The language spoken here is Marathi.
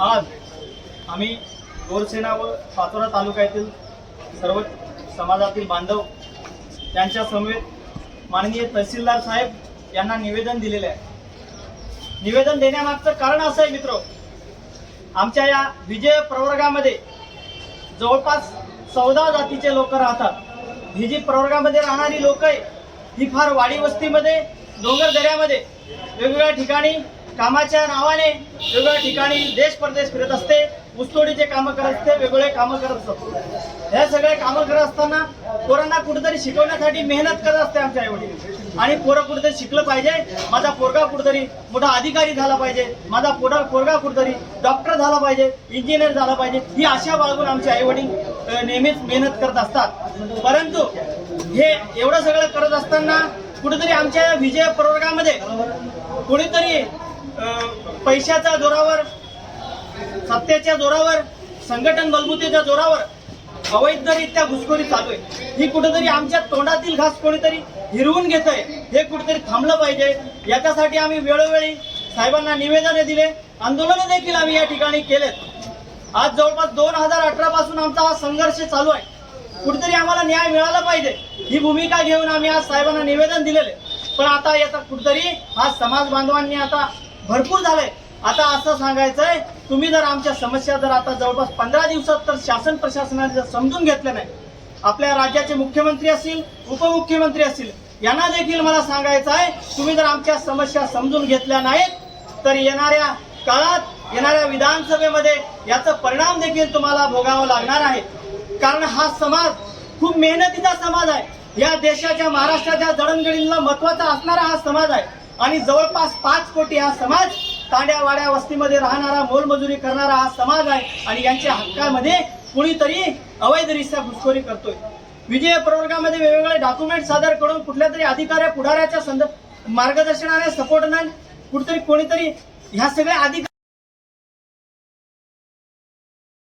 आज आम्ही गोरसेना व पाचोरा तालुक्यातील सर्व समाजातील बांधव त्यांच्या समवेत माननीय तहसीलदार साहेब यांना निवेदन दिलेले आहे. निवेदन देण्यामागचं कारण असं आहे मित्र आमच्या या विजय प्रवर्गामध्ये जवळपास चौदा जातीचे लोक राहतात. ही जी प्रवर्गामध्ये राहणारी लोक आहे ही फार वाडी वस्तीमध्ये डोंगर दऱ्यामध्ये वेगवेगळ्या ठिकाणी कामाच्या नावाने वेगवेगळ्या ठिकाणी देश परदेश फिरत असते ऊसतोडीचे कामं करत असते वेगवेगळे कामं करत असतात हे सगळे कामं करत असताना पोरांना कुठेतरी शिकवण्यासाठी मेहनत करत असते आमच्या आईवडील आणि पोरं कुठेतरी शिकलं पाहिजे माझा पोरगा कुठेतरी मोठा अधिकारी झाला पाहिजे माझा पोरा पोरगा कुठेतरी डॉक्टर झाला पाहिजे इंजिनियर झाला पाहिजे ही आशा बाळगून आमचे आईवडील नेहमीच मेहनत करत असतात. परंतु हे एवढं सगळं करत असताना कुठेतरी आमच्या विजय प्रवर्गामध्ये कुणीतरी पैशाच्या जोरावर सत्तेच्या जोरावर संघटन बलबुतेच्या जोरावर अवैधरित्या घुसखोरी चालू आहे. ही कुठेतरी आमच्या तोंडातील घास कोणीतरी हिरवून घेत आहे हे कुठेतरी थांबलं पाहिजे. याच्यासाठी आम्ही वेळोवेळी साहेबांना निवेदने दिले. आंदोलन देखील आम्ही या ठिकाणी केलेत. आज जवळपास दोन हजार अठरा पासून आमचा हा संघर्ष चालू आहे. कुठेतरी आम्हाला न्याय मिळाला पाहिजे. ही भूमिका घेऊन आम्ही आज साहेबांना निवेदन दिलेले पण आता याचा कुठेतरी हा समाज बांधवांनी आता भरपूर झालंय. आता असं सांगायचंय तुम्ही जर आमच्या समस्या जर आता जवळपास पंधरा दिवसात तर शासन प्रशासनाने जर समजून घेतलं नाही आपल्या राज्याचे मुख्यमंत्री असतील उपमुख्यमंत्री असतील यांना देखील मला सांगायचं आहे तुम्ही जर आमच्या समस्या समजून घेतल्या नाहीत तर येणाऱ्या काळात येणाऱ्या विधानसभेमध्ये याचा परिणाम देखील तुम्हाला भोगावा लागणार आहे. कारण हा समाज खूप मेहनतीचा समाज आहे. या देशाच्या महाराष्ट्राच्या जडणघडीला महत्त्वाचा असणारा हा समाज आहे. आणि जवळपास पाच कोटी हा समाज तांड्यावाड्या वस्तीमध्ये राहणारा मोलमजुरी करणारा हा समाज आहे. आणि यांच्या हक्कामध्ये कुणीतरी अवैधरित्या घुसखोरी करतोय. विजय प्रवर्गामध्ये वेगवेगळे डॉक्युमेंट सादर करून कुठल्या तरी अधिकाऱ्या पुढाऱ्याच्या संद मार्गदर्शनाने नाही. कुठेतरी कोणीतरी ह्या सगळ्या अधिकार